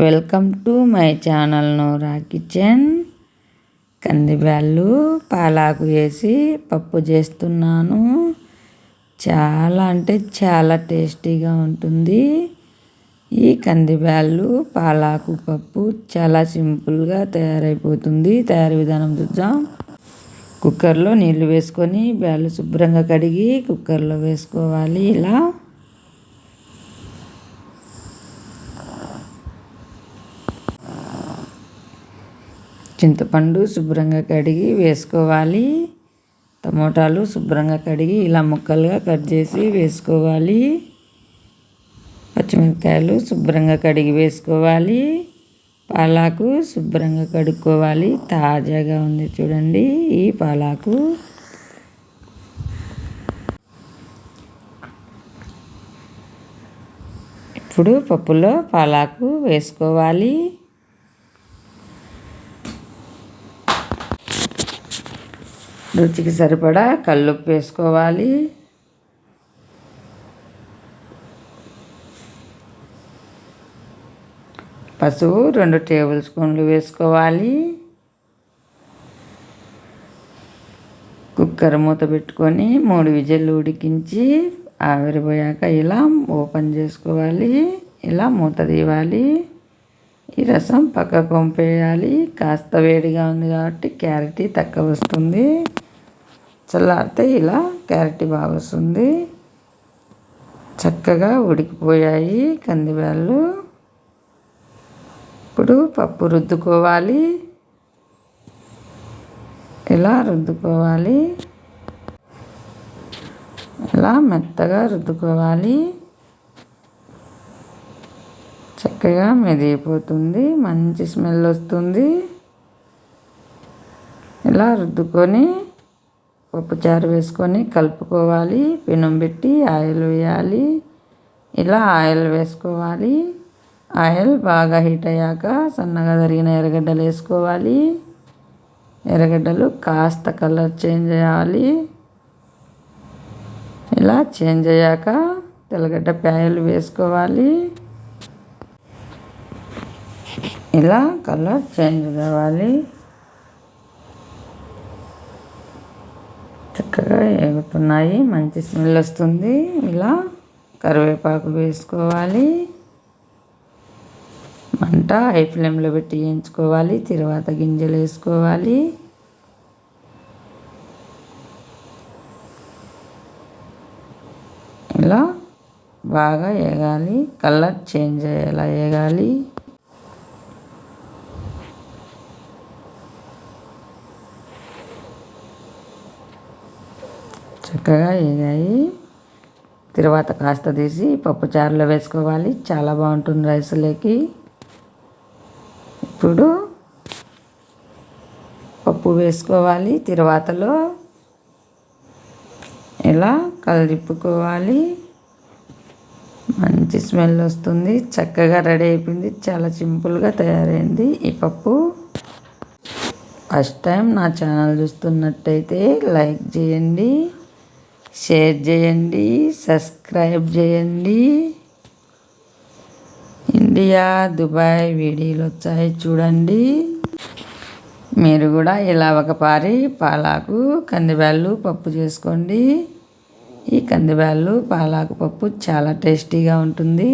Welcome to my channel Nora kitchen. కందిబ్యాళ్ళు పాలాకు వేసి పప్పు చేస్తున్నాను. చాలా అంటే చాలా టేస్టీగా ఉంటుంది. ఈ కందిబ్యాళ్ళు పాలాకు పప్పు చాలా సింపుల్గా తయారైపోతుంది. తయారీ విధానం చూద్దాం. కుక్కర్లో నీళ్ళు వేసుకొని బ్యాళ్ళు శుభ్రంగా కడిగి కుక్కర్లో వేసుకోవాలి ఇలా. చింతపండు శుభ్రంగా కడిగి వేసుకోవాలి. టమోటాలు శుభ్రంగా కడిగి ఇలా ముక్కలుగా కట్ చేసి వేసుకోవాలి. పచ్చిమిరపకాయలు శుభ్రంగా కడిగి వేసుకోవాలి. పాలాకు శుభ్రంగా కడుక్కోవాలి. తాజాగా ఉంది చూడండి ఈ పాలాకు. ఇప్పుడు పప్పులో పాలాకు వేసుకోవాలి. రుచికి సరిపడా కల్లుప్పు వేసుకోవాలి. పసుపు రెండు టేబుల్ స్పూన్లు వేసుకోవాలి. కుక్కర్ మూత పెట్టుకొని మూడు విజిల్లు ఉడికించి ఆవిరిపోయాక ఇలా ఓపెన్ చేసుకోవాలి. ఇలా మూత తీయాలి ఈ రసం పక్కకు పంపేయాలి కాస్త వేడిగా ఉంది కాబట్టి క్యారెట్ తక్కువ వస్తుంది. చల్లారితే ఇలా క్యారెట్ బాగా వస్తుంది చక్కగా ఉడికిపోయాయి కందిబ్యాళ్ళు. ఇప్పుడు పప్పు రుద్దుకోవాలి. ఇలా రుద్దుకోవాలి? ఇలా మెత్తగా రుద్దుకోవాలి? చక్కగా మెదిగిపోతుంది మంచి స్మెల్ వస్తుంది. ఇలా రుద్దుకొని పప్పుచారు వేసుకొని కలుపుకోవాలి పెనం పెట్టి ఆయిల్ వేయాలి. ఇలా ఆయిల్ వేసుకోవాలి. ఆయిల్ బాగా హీట్ అయ్యాక సన్నగా తరిగిన ఎర్రగడ్డలు వేసుకోవాలి. ఎర్రగడ్డలు కాస్త కలర్ చేంజ్ అయ్యాలి. ఇలా చేంజ్ అయ్యాక తెల్లగడ్డ ప్యాయలు వేసుకోవాలి. ఇలా కలర్ చేంజ్ కావాలి చక్కగా ఎగుతున్నాయి మంచి స్మెల్ వస్తుంది. ఇలా కరివేపాకు వేసుకోవాలి. మంట హై ఫ్లేమ్లో పెట్టి వేయించుకోవాలి. తర్వాత గింజలు వేసుకోవాలి. ఇలా బాగా వేగాలి కలర్ చేంజ్ అయ్యేలా వేగాలి చక్కగా వేగాయి. తర్వాత కాస్త తీసి పప్పు చారులో వేసుకోవాలి. చాలా బాగుంటుంది రైస్లోకి. ఇప్పుడు పప్పు వేసుకోవాలి. తర్వాతలో ఇలా కలిపుకోవాలి మంచి స్మెల్ వస్తుంది. చక్కగా రెడీ అయిపోయింది. చాలా సింపుల్గా తయారైంది ఈ పప్పు. ఫస్ట్ టైం నా ఛానల్ చూస్తున్నట్టయితే లైక్ చేయండి. షేర్ చేయండి సబ్స్క్రైబ్ చేయండి. ఇండియా దుబాయ్ వీడియోలు వచ్చాయి చూడండి. మీరు కూడా ఇలా ఒక పారి పాలాకు కందిబ్యాళ్ళు పప్పు చేసుకోండి. ఈ కందిబ్యాళ్ళు పాలాకు పప్పు చాలా టేస్టీగా ఉంటుంది.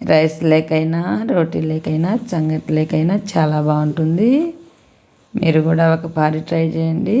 రైస్ లేకైనా రోటీ లేకైనా సంగటి లేకైనా చాలా బాగుంటుంది. మీరు కూడా ఒక పారి ట్రై చేయండి.